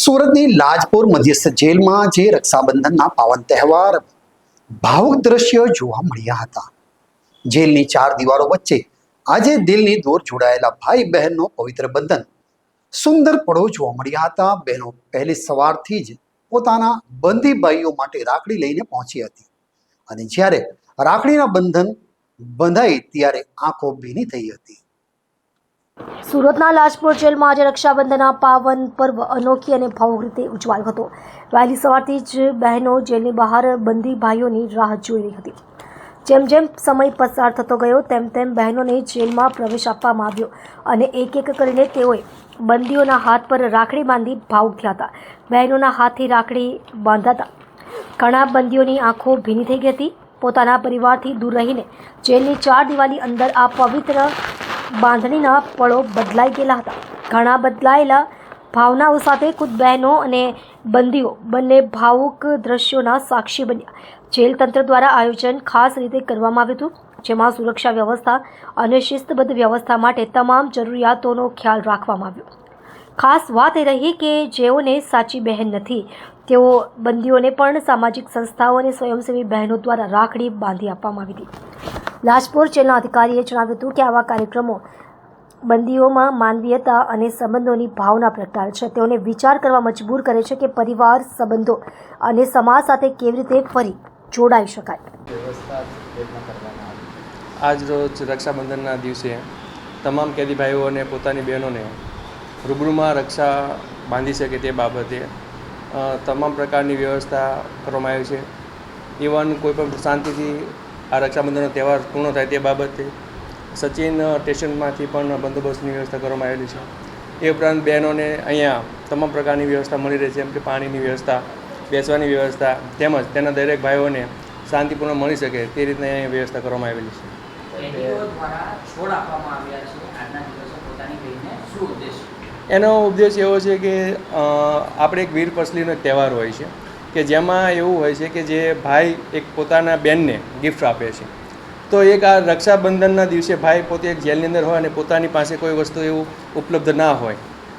સુરતની લાજપોર મધ્યસ્થ જેલમાં જે રક્ષાબંધનના પાવન તહેવાર ભાવુક દ્રશ્યો જોવા મળ્યા હતા. જેલની ચાર દિવારો વચ્ચે આજે દિલની દોર જોડાયેલા ભાઈ બહેનનો પવિત્ર બંધન સુંદર પળો જોવા મળ્યા હતા. બહેનો પહેલી સવારથી જ પોતાના બંદી ભાઈઓ માટે રાખડી લઈને પહોંચી હતી અને જ્યારે રાખડીના બંધન બંધાઈ ત્યારે આંખો ભીની થઈ હતી. સુરતના લાજપોર જેલમાં આજે રક્ષાબંધનના પાવન પર્વ અનોખી અને ભાવુક રીતે ઉજવાયો હતો. વહેલી સવારથી જ બહેનો જેલની બહાર બંદી ભાઈઓની રાહ જોઈ રહી હતી. જેમ જેમ સમય પસાર થતો ગયો, તેમ તેમ બહેનોને જેલમાં પ્રવેશ આપવામાં આવ્યો અને એક એક કરીને તેઓએ બંદીઓના હાથ પર રાખડી બાંધી ભાવુક થયા હતા. બહેનોના હાથથી રાખડી બાંધાતા ઘણા બંદીઓની આંખો ભીની થઈ ગઈ હતી. પોતાના પરિવારથી દૂર રહીને જેલની ચાર દિવાલી અંદર આ પવિત્ર બાંધણીના પળો બદલાઈ ગયેલા હતા. ઘણા બદલાયેલા ભાવનાઓ સાથે ખુદ બહેનો અને બંદીઓ બંને ભાવુક દ્રશ્યોના સાક્ષી બન્યા. જેલ તંત્ર દ્વારા આયોજન ખાસ રીતે કરવામાં આવ્યું હતું, જેમાં સુરક્ષા વ્યવસ્થા અને શિસ્તબદ્ધ વ્યવસ્થા માટે તમામ જરૂરિયાતોનો ખ્યાલ રાખવામાં આવ્યો. ખાસ વાત એ રહી કે જેઓને સાચી બહેન નથી, તેઓ બંદીઓને પણ સામાજિક સંસ્થાઓ અને સ્વયંસેવી બહેનો દ્વારા રાખડી બાંધી આપવામાં આવી હતી. લાજપોર જેલના અધિકારીએ જણાવ્યું હતું કે આવા કાર્યક્રમો બંદીઓમાં માનવીયતા અને સંબંધોની ભાવના પ્રગટાવે છે. તેઓને વિચાર કરવા મજબૂર કરે છે કે પરિવાર, સંબંધો અને સમાજ સાથે કેવી રીતે ફરી જોડાઈ શકાય. આજ રક્ષાબંધનના દિવસે તમામ કેદી ભાઈઓને, પોતાની બહેનોને રૂબરૂમાં રક્ષા બાંધી શકે તે બાબતે તમામ પ્રકારની વ્યવસ્થા કરવામાં આવી છે. ઇવન કોઈ પણ શાંતિથી આ રક્ષાબંધનનો તહેવાર પૂર્ણ થાય તે બાબતે સચિન સ્ટેશનમાંથી પણ બંદોબસ્તની વ્યવસ્થા કરવામાં આવેલી છે. એ ઉપરાંત બહેનોને અહીંયા તમામ પ્રકારની વ્યવસ્થા મળી રહી છે, જેમ કે પાણીની વ્યવસ્થા, બેસવાની વ્યવસ્થા, તેમજ તેના દરેક ભાઈઓને શાંતિપૂર્ણ મળી શકે તે રીતના અહીંયા વ્યવસ્થા કરવામાં આવેલી છે. છોડ આપવામાં આવ્યા છે. આજના દિવસે પોતાની શું ઉદ્દેશ? એનો ઉદ્દેશ એવો છે કે આપણે એક વીર પસલીનો તહેવાર હોય છે કે જેમાં એવું હોય છે કે જે ભાઈ એક પોતાના બેનને ગિફ્ટ આપે છે. તો એક આ રક્ષાબંધનના દિવસે ભાઈ પોતે એક જેલની અંદર હોય અને પોતાની પાસે કોઈ વસ્તુ એવું ઉપલબ્ધ ના હોય.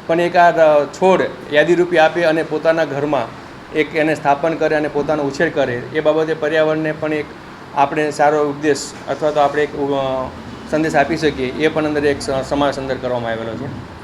પણ એક આ છોડ યાદીરૂપી આપે અને પોતાના ઘરમાં એક એને સ્થાપન કરે અને પોતાનો ઉછેર કરે. એ બાબતે પર્યાવરણને પણ એક આપણે સારો ઉપદેશ અથવા તો આપણે એક સંદેશ આપી શકીએ. એ પણ અંદર એક સ- સમાવેશ અંદર કરવામાં આવેલો છે.